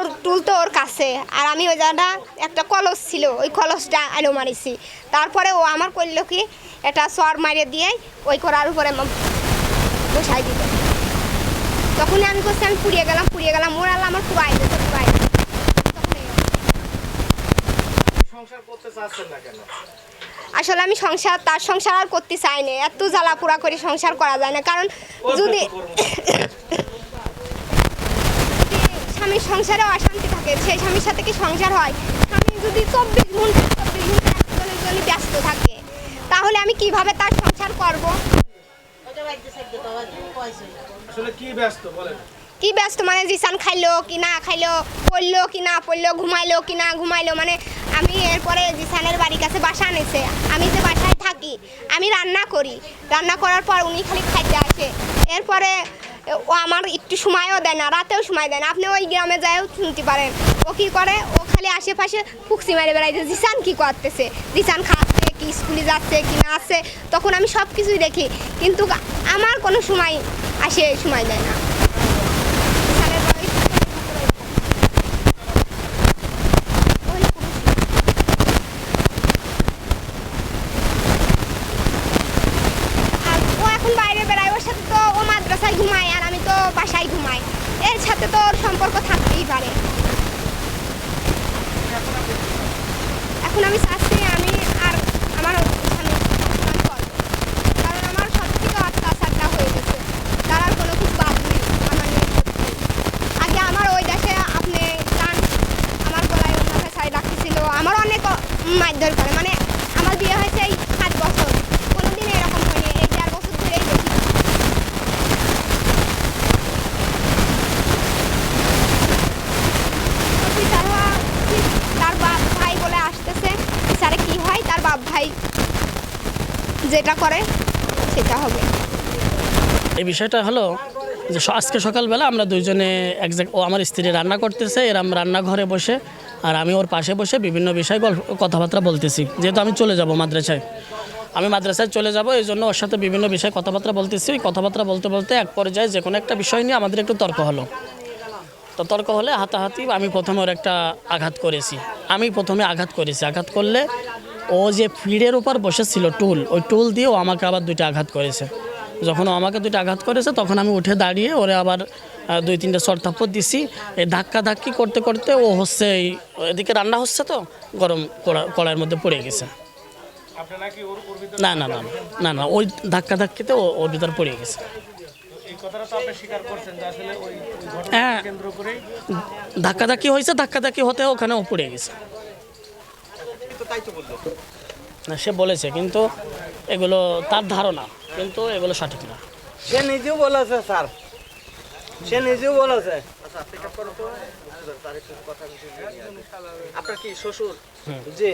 ওর টুল তো ওর কাছে। আর আমি ওই জায়গাটা একটা কলস ছিল ওই কলসটা আলো মারিছি। তারপরে ও আমার করল কি একটা সর মারিয়ে দিয়ে ওই করার উপরে বসাই দিল। তখনই আমি করছি আমি পুড়িয়ে গেলাম পুড়িয়ে গেলাম। ওর আল্লাহ আমার পুরো আইতে পুরো আইতে তখনই সংসার করতে চাচ্ছেন না কেন? আসলে আমি সংসার তার সংসার আর করতে চাই না। এত জ্বালা পোড়া করে সংসার করা যায় না। কারণ যদি স্বামীর সংসারে অশান্তি থাকে সেই স্বামীর সাথে কি সংসার হয়? স্বামী যদি চব্বিশ ঘণ্টা চব্বিশ ঘণ্টা একজনের জন্য ব্যস্ত থাকে তাহলে আমি কীভাবে তার সংসার করব? আসলে কি ব্যস্ত কি ব্যস্ত? মানে জিসান খাইলো কি না খাইলো পড়ল কি না পড়ল ঘুমাইলো কি না ঘুমাইলো মানে আমি এরপরে জিসানের বাড়ির কাছে বাসা আনেছে আমি যে বাসায় থাকি আমি রান্না করি। রান্না করার পর উনি খালি খাইতে আসে। এরপরে ও আমার একটু সময়ও দেয় না, রাতেও সময় দেয় না। আপনি ওই গ্রামে যায়ও শুনতে পারেন। ও কী করে? ও খালি আশেপাশে ফুকসি মেরে বেড়াইছে জিসান কী করতেছে? জিসান খাচ্ছে কি, স্কুলে যাচ্ছে কি না আছে? তখন আমি সব কিছুই দেখি। কিন্তু আমার কোনো সময় আসে, সময় দেয় না সালের বয়স ওই পুরুষ। আর ও এখন বাইরে বেড়ায় ওর সাথে তো মাদ্রাসায় ঘুমায় আর আমি তো বাসায় ঘুমাই। এর সাথে তো ওর সম্পর্ক থাকতেই পারে। এখন আমি চাচ্ছি আমি আর আমার কারণ আমার হয়ে গেছে। তার আর কোনো নেই আগে আমার ওই আপনি আমার অনেক মানে আমার বিয়ে হয়েছে এই ভাই যেটা করে, সেটা হবে। এই বিষয়টা হলো যে আজকে সকালবেলা আমরা দুইজনে এক জায়গা ও আমার স্ত্রী রান্না করতেছে এরম রান্নাঘরে বসে, আর আমি ওর পাশে বসে বিভিন্ন বিষয়ে গল্প, কথাবার্তা বলতেছি। যেহেতু আমি চলে যাব মাদ্রাসায়। আমি মাদ্রাসায় চলে যাব, এই জন্য ওর সাথে বিভিন্ন বিষয়ে কথাবার্তা বলতেছি। ওই কথাবার্তা বলতে বলতে এক পর্যায়ে যে কোনো একটা বিষয় নিয়ে আমাদের একটু তর্ক হলো। তো তর্ক হলে হাতাহাতি আমি প্রথমে ওর একটা আঘাত করেছি। আমি প্রথমে আঘাত করেছি। আঘাত করলে ও যে ফিডের উপর বসেছিল টুল ওই টুল দিয়ে ও আমাকে আবার দুইটা আঘাত করেছে। যখন ও আমাকে দুইটা আঘাত করেছে তখন আমি উঠে দাঁড়িয়ে ওরে আবার দুই তিনটে শর্ট থাপ্পড় দিছি। এই ধাক্কা ধাক্কি করতে করতে ও হচ্ছে এই এদিকে রান্না হচ্ছে তো গরম কড়া কড়াইয়ের মধ্যে পড়ে গেছে। না না না না, না ওই ধাক্কা ধাক্কিতে ও ওর ভিতর পড়ে গেছে। হ্যাঁ। কেন্দ্র করেই ধাক্কা ধাক্কি হয়েছে ধাক্কা ধাক্কি হতে ওখানে ও পড়ে গেছে। না সে বলেছে কিন্তু এগুলো তার ধারণা কিন্তু এগুলো সঠিক না। সে নিজেও বলেছে স্যার। সে নিজেও বলেছে। আপনার কি শ্বশুর? জি।